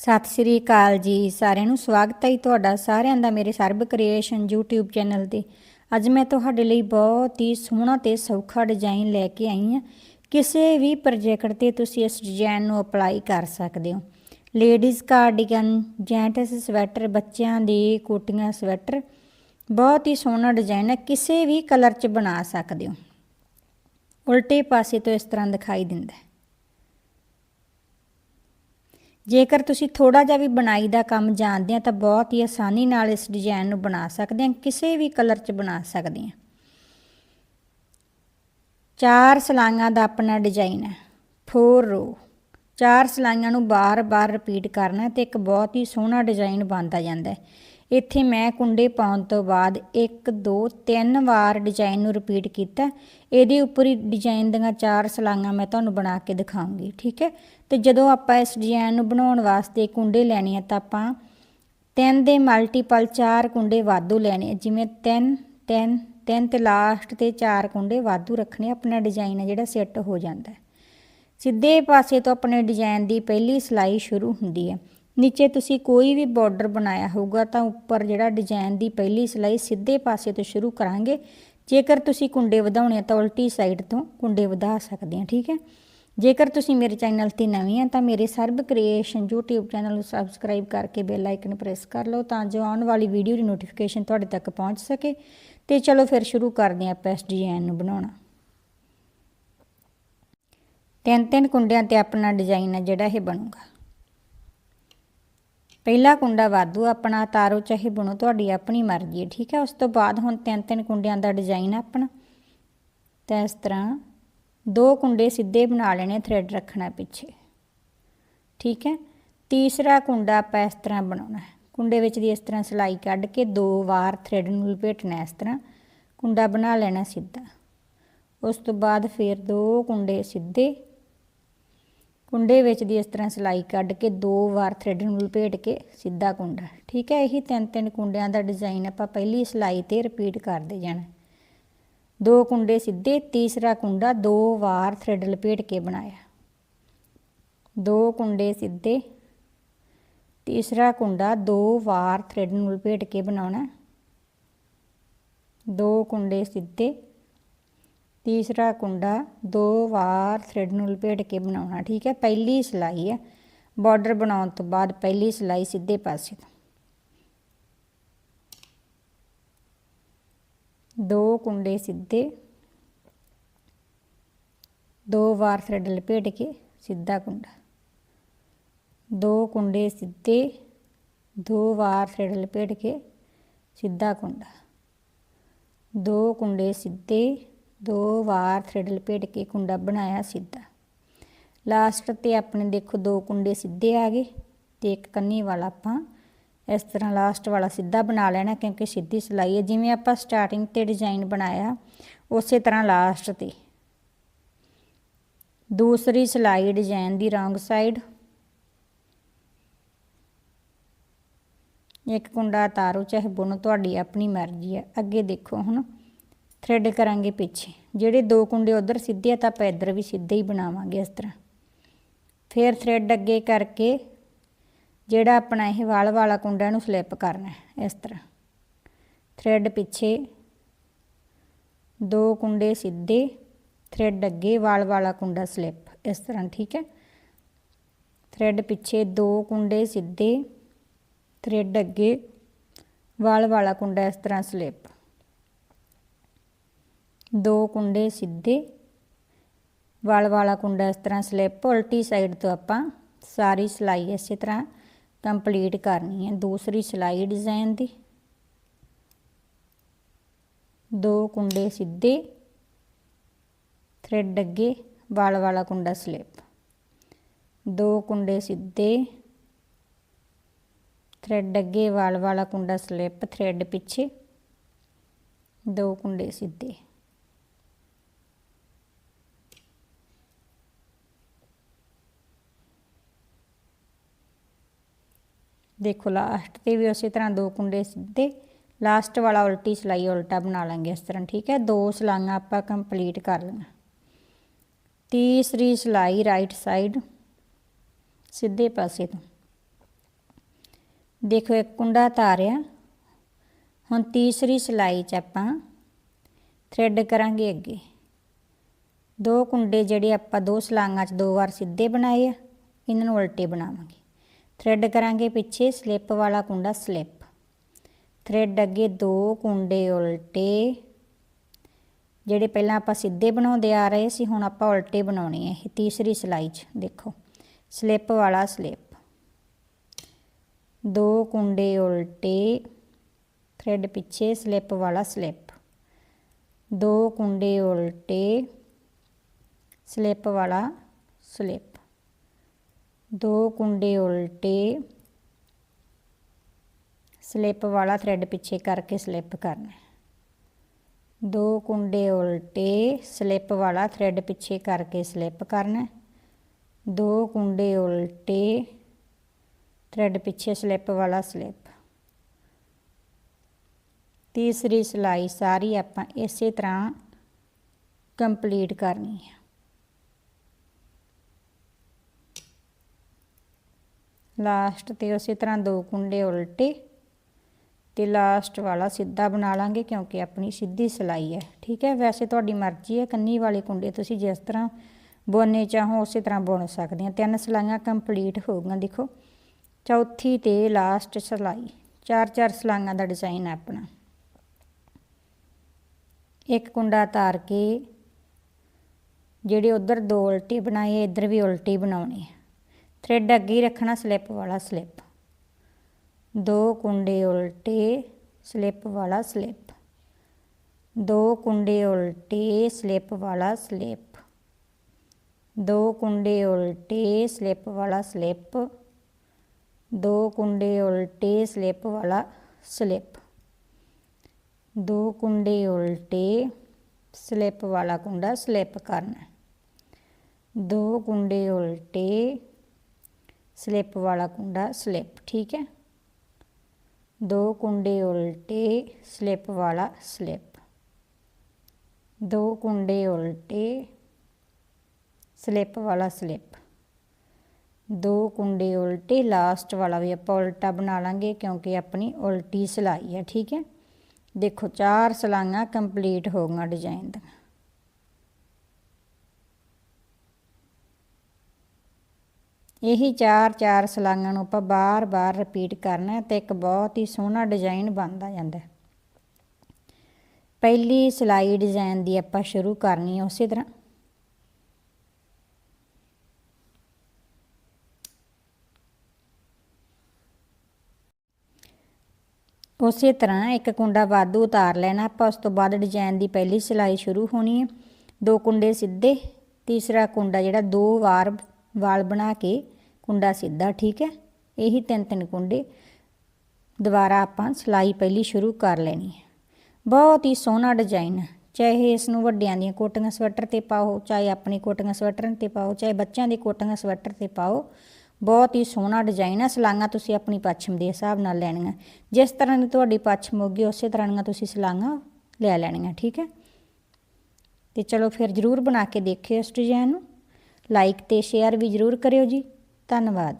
ਸਤਿ ਸ੍ਰੀ ਅਕਾਲ ਜੀ, ਸਾਰਿਆਂ ਨੂੰ ਸਵਾਗਤ ਹੈ ਜੀ ਤੁਹਾਡਾ, ਸਾਰਿਆਂ ਦਾ ਮੇਰੇ ਸਰਬ ਕ੍ਰੀਏਸ਼ਨ YouTube ਚੈਨਲ ਤੇ। ਅੱਜ ਮੈਂ ਤੁਹਾਡੇ ਲਈ ਬਹੁਤ ਹੀ ਸੋਹਣਾ ਤੇ ਸੌਖਾ ਡਿਜ਼ਾਈਨ ਲੈ ਕੇ ਆਈ ਹਾਂ। ਕਿਸੇ ਵੀ ਪ੍ਰੋਜੈਕਟ ਤੇ ਤੁਸੀਂ ਇਸ ਡਿਜ਼ਾਈਨ ਨੂੰ ਅਪਲਾਈ ਕਰ ਸਕਦੇ ਹੋ। ਲੇਡੀਜ਼ ਕਾਰਡੀਗਨ ਜੈਂਟਸ ਸਵੈਟਰ ਬੱਚਿਆਂ ਦੀ ਕੋਟੀਆਂ ਸਵੈਟਰ ਬਹੁਤ ਹੀ ਸੋਹਣਾ ਡਿਜ਼ਾਈਨ ਹੈ, ਕਿਸੇ ਵੀ ਕਲਰ 'ਚ ਬਣਾ ਸਕਦੇ ਹੋ। ਉਲਟੇ ਪਾਸੇ ਤੋਂ ਇਸ ਤਰ੍ਹਾਂ ਦਿਖਾਈ ਦਿੰਦਾ ਹੈ। ਜੇਕਰ ਤੁਸੀਂ ਥੋੜਾ ਜਿਹਾ ਵੀ ਬਣਾਈ ਦਾ ਕੰਮ ਜਾਣਦੇ ਆ ਤਾਂ ਬਹੁਤ ਹੀ ਆਸਾਨੀ ਨਾਲ ਇਸ ਡਿਜ਼ਾਈਨ ਨੂੰ ਬਣਾ ਸਕਦੇ ਆ ਕਿਸੇ ਵੀ ਕਲਰ 'ਚ ਬਣਾ ਸਕਦੇ ਆ ਚਾਰ ਸਲਾਈਆਂ ਦਾ ਆਪਣਾ ਡਿਜ਼ਾਈਨ ਹੈ 4 ਰੋ ਚਾਰ ਸਲਾਈਆਂ ਨੂੰ ਬਾਰ-ਬਾਰ ਰਿਪੀਟ ਕਰਨਾ ਤੇ ਇੱਕ ਬਹੁਤ ਹੀ ਸੋਹਣਾ ਡਿਜ਼ਾਈਨ ਬਣਦਾ ਜਾਂਦਾ ਹੈ। ਇੱਥੇ ਮੈਂ ਕੁੰਡੇ ਪਾਉਣ ਤੋਂ ਬਾਅਦ 1 2 3 ਵਾਰ ਡਿਜ਼ਾਈਨ ਨੂੰ ਰਿਪੀਟ ਕੀਤਾ। ਇਹਦੇ ਉੱਪਰ ਹੀ ਡਿਜ਼ਾਈਨ ਦੀਆਂ ਚਾਰ ਸਲਾਈਆਂ ਮੈਂ ਤੁਹਾਨੂੰ ਬਣਾ ਕੇ ਦਿਖਾਉਂਗੀ, ਠੀਕ ਹੈ? ਤੇ ਜਦੋਂ ਆਪਾਂ ਇਸ ਡਿਜ਼ਾਈਨ ਨੂੰ ਬਣਾਉਣ ਵਾਸਤੇ ਕੁੰਡੇ ਲੈਣੇ ਆ ਤਾਂ ਆਪਾਂ 3 ਦੇ ਮਲਟੀਪਲ 4 ਕੁੰਡੇ ਵਾਧੂ ਲੈਣੇ ਜਿਵੇਂ 3 3 3 ਤੇ ਲਾਸਟ ਤੇ 4 ਕੁੰਡੇ ਵਾਧੂ ਰੱਖਣੇ ਆਪਣਾ ਡਿਜ਼ਾਈਨ ਹੈ ਜਿਹੜਾ ਸੈੱਟ ਹੋ ਜਾਂਦਾ। ਸਿੱਧੇ ਪਾਸੇ ਤੋਂ ਆਪਣੇ ਡਿਜ਼ਾਈਨ ਦੀ ਪਹਿਲੀ ਸਲਾਈ ਸ਼ੁਰੂ ਹੁੰਦੀ ਹੈ ਨੀਚੇ ਤੁਸੀਂ ਕੋਈ ਵੀ ਬਾਰਡਰ ਬਣਾਇਆ ਹੋਊਗਾ ਤਾਂ ਉੱਪਰ ਜਿਹੜਾ ਡਿਜ਼ਾਈਨ ਦੀ ਪਹਿਲੀ ਸਿਲਾਈ ਸਿੱਧੇ ਪਾਸੇ ਤੋਂ ਸ਼ੁਰੂ ਕਰਾਂਗੇ। ਜੇਕਰ ਤੁਸੀਂ ਕੁੰਡੇ ਵਧਾਉਣੇ ਆ ਤਾਂ ਉਲਟੀ ਸਾਈਡ ਤੋਂ ਕੁੰਡੇ ਵਧਾ ਸਕਦੇ ਆ, ਠੀਕ ਹੈ? ਜੇਕਰ ਤੁਸੀਂ ਮੇਰੇ ਚੈਨਲ ਤੇ ਨਵੇਂ ਆ ਤਾਂ ਮੇਰੇ ਸਰਬ ਕ੍ਰੀਏਸ਼ਨ YouTube ਚੈਨਲ ਨੂੰ ਸਬਸਕ੍ਰਾਈਬ ਕਰਕੇ ਬੈਲ ਆਈਕਨ ਪ੍ਰੈਸ ਕਰ ਲਓ ਤਾਂ ਜੋ ਆਉਣ ਵਾਲੀ ਵੀਡੀਓ ਦੀ ਨੋਟੀਫਿਕੇਸ਼ਨ ਤੁਹਾਡੇ ਤੱਕ ਪਹੁੰਚ ਸਕੇ। ਤੇ ਚਲੋ ਫਿਰ ਸ਼ੁਰੂ ਕਰਦੇ ਹਾਂ ਆਪਾਂ ਇਸ ਡਿਜ਼ਾਈਨ ਨੂੰ ਬਣਾਉਣਾ। ਤਿੰਨ ਤਿੰਨ ਕੁੰਡਿਆਂ ਤੇ ਆਪਣਾ ਡਿਜ਼ਾਈਨ ਹੈ ਜਿਹੜਾ ਇਹ ਬਣੂਗਾ। ਪਹਿਲਾ ਕੁੰਡਾ ਵਾਧੂ, ਆਪਣਾ ਤਾਰੋ ਚਾਹੇ ਬੁਣੋ, ਤੁਹਾਡੀ ਆਪਣੀ ਮਰਜ਼ੀ ਹੈ, ਠੀਕ ਹੈ? ਉਸ ਤੋਂ ਬਾਅਦ ਹੁਣ ਤਿੰਨ ਤਿੰਨ ਕੁੰਡਿਆਂ ਦਾ ਡਿਜ਼ਾਈਨ ਆਪਣਾ। ਤਾਂ ਇਸ ਤਰ੍ਹਾਂ ਦੋ ਕੁੰਡੇ ਸਿੱਧੇ ਬਣਾ ਲੈਣੇ ਥਰੈਡ ਰੱਖਣਾ ਪਿੱਛੇ। ਠੀਕ ਹੈ? ਤੀਸਰਾ ਕੁੰਡਾ ਆਪਾਂ ਇਸ ਤਰ੍ਹਾਂ ਬਣਾਉਣਾ ਹੈ। ਕੁੰਡੇ ਵਿੱਚ ਦੀ ਇਸ ਤਰ੍ਹਾਂ ਸਲਾਈ ਕੱਢ ਕੇ ਦੋ ਵਾਰ ਥਰੈਡ ਨੂੰ ਲਪੇਟਣਾ ਇਸ ਤਰ੍ਹਾਂ। ਕੁੰਡਾ ਬਣਾ ਲੈਣਾ ਸਿੱਧਾ। ਉਸ ਤੋਂ ਬਾਅਦ ਫਿਰ ਦੋ ਕੁੰਡੇ ਸਿੱਧੇ ਕੁੰਡੇ ਵਿੱਚ ਦੀ ਇਸ ਤਰ੍ਹਾਂ ਸਿਲਾਈ ਕੱਢ ਕੇ ਦੋ ਵਾਰ ਥਰੈਡ ਨੂੰ ਲਪੇਟ ਕੇ ਸਿੱਧਾ ਕੁੰਡਾ। ਠੀਕ ਹੈ, ਇਹੀ ਤਿੰਨ ਤਿੰਨ ਕੁੰਡਿਆਂ ਦਾ ਡਿਜ਼ਾਈਨ ਆਪਾਂ ਪਹਿਲੀ ਸਿਲਾਈ ਤੇ ਰਿਪੀਟ ਕਰਦੇ ਜਾਣਾ। ਦੋ ਕੁੰਡੇ ਸਿੱਧੇ, ਤੀਸਰਾ ਕੁੰਡਾ ਦੋ ਵਾਰ ਥਰੈਡ ਲਪੇਟ ਕੇ ਬਣਾਇਆ। ਦੋ ਕੁੰਡੇ ਸਿੱਧੇ, ਤੀਸਰਾ ਕੁੰਡਾ ਦੋ ਵਾਰ ਥਰੈਡ ਨੂੰ ਲਪੇਟ ਕੇ ਬਣਾਉਣਾ। ਦੋ ਕੁੰਡੇ ਸਿੱਧੇ ਤੀਸਰਾ ਕੁੰਡਾ ਦੋ ਵਾਰ ਥਰੈਡ ਨੂੰ ਲਪੇਟ ਕੇ ਬਣਾਉਣਾ, ਠੀਕ ਹੈ? ਪਹਿਲੀ ਸਿਲਾਈ ਹੈ। ਬਾਰਡਰ ਬਣਾਉਣ ਤੋਂ ਬਾਅਦ ਪਹਿਲੀ ਸਿਲਾਈ ਸਿੱਧੇ ਪਾਸੇ ਤੋਂ। ਦੋ ਕੁੰਡੇ ਸਿੱਧੇ। ਦੋ ਵਾਰ ਥਰੈਡ ਲਪੇਟ ਕੇ ਸਿੱਧਾ ਕੁੰਡਾ। ਦੋ ਕੁੰਡੇ ਸਿੱਧੇ, ਦੋ ਵਾਰ ਥਰੈਡ ਲਪੇਟ ਕੇ ਸਿੱਧਾ ਕੁੰਡਾ। ਦੋ ਕੁੰਡੇ ਸਿੱਧੇ। ਦੋ ਵਾਰ ਥਰੈਡ ਲਪੇਟ ਕੇ ਕੁੰਡਾ ਬਣਾਇਆ ਸਿੱਧਾ। ਲਾਸਟ ਤੇ ਆਪਣੇ ਦੇਖੋ ਦੋ ਕੁੰਡੇ ਸਿੱਧੇ ਆ ਗਏ ਤੇ ਇੱਕ ਕੰਨੀ ਵਾਲਾ ਆਪਾਂ ਇਸ ਤਰ੍ਹਾਂ ਲਾਸਟ ਵਾਲਾ ਸਿੱਧਾ ਬਣਾ ਲੈਣਾ ਕਿਉਂਕਿ ਸਿੱਧੀ ਸਿਲਾਈ ਹੈ। ਜਿਵੇਂ ਆਪਾਂ ਸਟਾਰਟਿੰਗ ਤੇ ਡਿਜ਼ਾਈਨ ਬਣਾਇਆ, ਉਸੇ ਤਰ੍ਹਾਂ ਲਾਸਟ ਤੇ। ਦੂਸਰੀ ਸਿਲਾਈ ਡਿਜ਼ਾਈਨ ਦੀ ਰੌਂਗ ਸਾਈਡ ਇੱਕ ਕੁੰਡਾ ਤਾਰੋ ਚਾਹੇ ਬੁਣੋ, ਤੁਹਾਡੀ ਆਪਣੀ ਮਰਜ਼ੀ ਹੈ। ਅੱਗੇ ਦੇਖੋ ਹੁਣ। ਥਰੈਡ ਕਰਾਂਗੇ ਪਿੱਛੇ। ਜਿਹੜੇ ਦੋ ਕੁੰਡੇ ਉਧਰ ਸਿੱਧੇ ਆ, ਤਾਂ ਆਪਾਂ ਇੱਧਰ ਵੀ ਸਿੱਧੇ ਹੀ ਬਣਾਵਾਂਗੇ ਇਸ ਤਰ੍ਹਾਂ। ਫਿਰ ਥਰੈਡ ਅੱਗੇ ਕਰਕੇ ਜਿਹੜਾ ਆਪਣਾ ਇਹ ਵਾਲ ਵਾਲਾ ਕੁੰਡਾ ਨੂੰ ਫਲਿੱਪ ਕਰਨਾ ਇਸ ਤਰ੍ਹਾਂ। ਥਰੈਡ ਪਿੱਛੇ ਦੋ ਕੁੰਡੇ ਸਿੱਧੇ ਥਰੈਡ ਅੱਗੇ ਵਾਲ ਵਾਲਾ ਕੁੰਡਾ ਸਲਿੱਪ ਇਸ ਤਰ੍ਹਾਂ, ਠੀਕ ਹੈ? ਥਰੈਡ ਪਿੱਛੇ ਦੋ ਕੁੰਡੇ ਸਿੱਧੇ ਥਰੈਡ ਅੱਗੇ ਵਾਲ ਵਾਲਾ ਕੁੰਡਾ ਇਸ ਤਰ੍ਹਾਂ ਸਲਿੱਪ ਦੋ ਕੁੰਡੇ ਸਿੱਧੇ ਵਾਲ ਵਾਲਾ ਕੁੰਡਾ ਇਸ ਤਰ੍ਹਾਂ ਸਲਿੱਪ ਉਲਟੀ ਸਾਈਡ ਤੋਂ ਆਪਾਂ ਸਾਰੀ ਸਲਾਈ ਇਸੇ ਤਰ੍ਹਾਂ ਕੰਪਲੀਟ ਕਰਨੀ ਹੈ ਦੂਸਰੀ ਸਲਾਈ ਡਿਜ਼ਾਈਨ ਦੀ ਦੋ ਕੁੰਡੇ ਸਿੱਧੇ ਥਰੈਡ ਅੱਗੇ ਵਾਲ ਵਾਲਾ ਕੁੰਡਾ ਸਲਿੱਪ ਦੋ ਕੁੰਡੇ ਸਿੱਧੇ ਥਰੈਡ ਅੱਗੇ ਵਾਲ ਵਾਲਾ ਕੁੰਡਾ ਸਲਿੱਪ ਥਰੈਡ ਪਿੱਛੇ ਦੋ ਕੁੰਡੇ ਸਿੱਧੇ ਦੇਖੋ ਲਾਸਟ ਤੇ ਵੀ ਉਸੇ ਤਰ੍ਹਾਂ ਦੋ ਕੁੰਡੇ ਸਿੱਧੇ ਲਾਸਟ ਵਾਲਾ ਉਲਟੀ ਸਲਾਈ ਉਲਟਾ ਬਣਾ ਲਾਂਗੇ ਇਸ ਤਰ੍ਹਾਂ, ਠੀਕ ਹੈ? ਦੋ ਸਲਾਈਆਂ ਆਪਾਂ ਕੰਪਲੀਟ ਕਰ ਲਈਆਂ। ਤੀਸਰੀ ਸਲਾਈ ਰਾਈਟ ਸਾਈਡ ਸਿੱਧੇ ਪਾਸੇ ਤੋਂ। ਦੇਖੋ ਇੱਕ ਕੁੰਡਾ ਤਾਰਿਆ ਹੁਣ ਤੀਸਰੀ ਸਲਾਈ 'ਚ ਆਪਾਂ ਥ੍ਰੈਡ ਕਰਾਂਗੇ ਅੱਗੇ। ਦੋ ਕੁੰਡੇ ਜਿਹੜੇ ਆਪਾਂ ਦੋ ਸਲਾਈਆਂ 'ਚ ਦੋ ਵਾਰ ਸਿੱਧੇ ਬਣਾਏ ਆ, ਇਹਨਾਂ ਨੂੰ ਉਲਟੇ ਬਣਾਵਾਂਗੇ। ਥਰੈਡ ਕਰਾਂਗੇ ਪਿੱਛੇ ਸਲਿੱਪ ਵਾਲਾ ਕੁੰਡਾ ਸਲਿੱਪ ਥ੍ਰੈਡ ਅੱਗੇ ਦੋ ਕੁੰਡੇ ਉਲਟੇ। ਜਿਹੜੇ ਪਹਿਲਾਂ ਆਪਾਂ ਸਿੱਧੇ ਬਣਾਉਂਦੇ ਆ ਰਹੇ ਸੀ, ਹੁਣ ਆਪਾਂ ਉਲਟੇ ਬਣਾਉਣੇ ਆ ਇਹ। ਤੀਸਰੀ ਸਲਾਈ 'ਚ, ਦੇਖੋ। ਸਲਿੱਪ ਵਾਲਾ ਸਲਿੱਪ ਦੋ ਕੁੰਡੇ ਉਲਟੇ। ਥ੍ਰੈਡ ਪਿੱਛੇ ਸਲਿੱਪ ਵਾਲਾ ਸਲਿੱਪ ਦੋ ਕੁੰਡੇ ਉਲਟੇ। ਸਲਿੱਪ ਵਾਲਾ ਸਲਿੱਪ ਦੋ ਕੁੰਡੇ ਉਲਟੇ, ਸਲਿੱਪ ਵਾਲਾ ਥ੍ਰੈਡ ਪਿੱਛੇ ਕਰਕੇ ਸਲਿੱਪ ਕਰਨਾ ਦੋ ਕੁੰਡੇ ਉਲਟੇ, ਸਲਿੱਪ ਵਾਲਾ ਥ੍ਰੈਡ ਪਿੱਛੇ ਕਰਕੇ ਸਲਿੱਪ ਕਰਨਾ ਦੋ ਕੁੰਡੇ ਉਲਟੇ ਥ੍ਰੈਡ ਪਿੱਛੇ ਸਲਿੱਪ ਵਾਲਾ ਸਲਿੱਪ। ਤੀਸਰੀ ਸਲਾਈ ਸਾਰੀ ਆਪਾਂ ਇਸੇ ਤਰ੍ਹਾਂ ਕੰਪਲੀਟ ਕਰਨੀ ਹੈ। ਲਾਸਟ ਤੇ ਉਸੇ ਤਰ੍ਹਾਂ ਦੋ ਕੁੰਡੇ ਉਲਟੇ ਤੇ ਲਾਸਟ ਵਾਲਾ ਸਿੱਧਾ ਬਣਾ ਲਾਂਗੇ ਕਿਉਂਕਿ ਆਪਣੀ ਸਿੱਧੀ ਸਲਾਈ ਹੈ। ਠੀਕ ਹੈ? ਵੈਸੇ ਤੁਹਾਡੀ ਮਰਜ਼ੀ ਹੈ, ਕੰਨੀ ਵਾਲੇ ਕੁੰਡੇ ਤੁਸੀਂ ਜਿਸ ਤਰ੍ਹਾਂ ਬੁਣਨੇ ਚਾਹੋ ਉਸੇ ਤਰ੍ਹਾਂ ਬੁਣ ਸਕਦੇ ਆ ਤਿੰਨ ਸਲਾਈਆਂ ਕੰਪਲੀਟ ਹੋ ਗਈਆਂ, ਦੇਖੋ। ਚੌਥੀ ਤੇ ਲਾਸਟ ਸਲਾਈ। ਚਾਰ ਚਾਰ ਸਲਾਈਆਂ ਦਾ ਡਿਜ਼ਾਈਨ ਹੈ ਆਪਣਾ। ਇੱਕ ਕੁੰਡਾ ਤਾਰ ਕੇ ਜਿਹੜੇ ਉਧਰ ਦੋ ਉਲਟੀ ਬਣਾਏ, ਇੱਧਰ ਵੀ ਉਲਟੀ ਬਣਾਉਣੀ ਆ। ਥ੍ਰੈਡ ਅੱਗੇ ਰੱਖਣਾ, ਸਲਿੱਪ ਵਾਲਾ ਸਲਿੱਪ। ਦੋ ਕੁੰਡੇ ਉਲਟੇ, ਸਲਿੱਪ ਵਾਲਾ ਸਲਿੱਪ। ਦੋ ਕੁੰਡੇ ਉਲਟੇ, ਸਲਿੱਪ ਵਾਲਾ ਸਲਿੱਪ। ਦੋ ਕੁੰਡੇ ਉਲਟੇ, ਸਲਿੱਪ ਵਾਲਾ ਸਲਿੱਪ। ਦੋ ਕੁੰਡੇ ਉਲਟੇ, ਸਲਿੱਪ ਵਾਲਾ ਸਲਿੱਪ। ਦੋ ਕੁੰਡੇ ਉਲਟੇ, ਸਲਿੱਪ ਵਾਲਾ ਕੁੰਡਾ ਸਲਿੱਪ ਕਰਨਾ। ਦੋ ਕੁੰਡੇ ਉਲਟੇ ਸਲਿੱਪ ਵਾਲਾ ਕੁੰਡਾ ਸਲਿੱਪ, ਠੀਕ ਹੈ? ਦੋ ਕੁੰਡੇ ਉਲਟੇ, ਸਲਿੱਪ ਵਾਲਾ ਸਲਿੱਪ। ਦੋ ਕੁੰਡੇ ਉਲਟੇ, ਸਲਿੱਪ ਵਾਲਾ ਸਲਿੱਪ। ਦੋ ਕੁੰਡੇ ਉਲਟੇ, ਲਾਸਟ ਵਾਲਾ ਵੀ ਆਪਾਂ ਉਲਟਾ ਬਣਾ ਲਾਂਗੇ ਕਿਉਂਕਿ ਆਪਣੀ ਉਲਟੀ ਸਲਾਈ ਹੈ, ਠੀਕ ਹੈ? ਦੇਖੋ, ਚਾਰ ਸਲਾਈਆਂ ਕੰਪਲੀਟ ਹੋ ਗਈਆਂ ਡਿਜ਼ਾਈਨ ਦੀਆਂ। ਇਹੀ ਚਾਰ ਚਾਰ ਸਲਾਈਆਂ ਨੂੰ ਆਪਾਂ ਬਾਰ-ਬਾਰ ਰਿਪੀਟ ਕਰਨਾ ਹੈ ਤੇ ਇੱਕ ਬਹੁਤ ਹੀ ਸੋਹਣਾ ਡਿਜ਼ਾਈਨ ਬਣਦਾ ਜਾਂਦਾ ਹੈ। ਪਹਿਲੀ ਸਲਾਈ ਡਿਜ਼ਾਈਨ ਦੀ ਆਪਾਂ ਸ਼ੁਰੂ ਕਰਨੀ ਹੈ ਉਸੇ ਤਰ੍ਹਾਂ। ਉਸੇ ਤਰ੍ਹਾਂ ਇੱਕ ਕੁੰਡਾ ਵਾਧੂ ਉਤਾਰ ਲੈਣਾ, ਆਪਾਂ ਉਸ ਤੋਂ ਬਾਅਦ ਡਿਜ਼ਾਈਨ ਦੀ ਪਹਿਲੀ ਸਿਲਾਈ ਸ਼ੁਰੂ ਹੋਣੀ ਹੈ। ਦੋ ਕੁੰਡੇ ਸਿੱਧੇ, ਤੀਸਰਾ ਕੁੰਡਾ ਜਿਹੜਾ ਦੋ ਵਾਰ ਵਾਲ ਬਣਾ ਕੇ, ਕੁੰਡਾ ਸਿੱਧਾ, ਠੀਕ ਹੈ? ਇਹੀ ਤਿੰਨ ਤਿੰਨ ਕੁੰਡੇ ਦੁਬਾਰਾ ਆਪਾਂ ਸਿਲਾਈ ਪਹਿਲੀ ਸ਼ੁਰੂ ਕਰ ਲੈਣੀ ਹੈ। ਬਹੁਤ ਹੀ ਸੋਹਣਾ ਡਿਜ਼ਾਈਨ ਹੈ। ਚਾਹੇ ਇਸ ਨੂੰ ਵੱਡਿਆਂ ਦੀਆਂ ਕੋਟੀਆਂ ਸਵੈਟਰ ਤੇ ਪਾਓ, ਚਾਹੇ ਆਪਣੀ ਕੋਟੀਆਂ ਸਵੈਟਰਾਂ ਤੇ ਪਾਓ, ਚਾਹੇ ਬੱਚਿਆਂ ਦੀ ਕੋਟੀਆਂ ਸਵੈਟਰ ਤੇ ਪਾਓ, ਬਹੁਤ ਹੀ ਸੋਹਣਾ ਡਿਜ਼ਾਈਨ ਹੈ। ਸਲਾਈਆਂ ਤੁਸੀਂ ਆਪਣੀ ਪੱਛਮ ਦੇ ਹਿਸਾਬ ਨਾਲ ਲੈਣੀਆਂ। ਜਿਸ ਤਰ੍ਹਾਂ ਦੀ ਤੁਹਾਡੀ ਪੱਛਮ ਹੋਗੀ ਉਸੇ ਤਰ੍ਹਾਂ ਦੀਆਂ ਤੁਸੀਂ ਸਲਾਈਆਂ ਲੈ ਲੈਣੀਆਂ, ਠੀਕ ਹੈ? ਤੇ ਚਲੋ ਫਿਰ ਜਰੂਰ ਬਣਾ ਕੇ ਦੇਖਿਓ ਇਸ ਡਿਜ਼ਾਈਨ ਨੂੰ। ਲਾਈਕ ਤੇ ਸ਼ੇਅਰ ਵੀ ਜਰੂਰ ਕਰਿਓ ਜੀ। ਧੰਨਵਾਦ।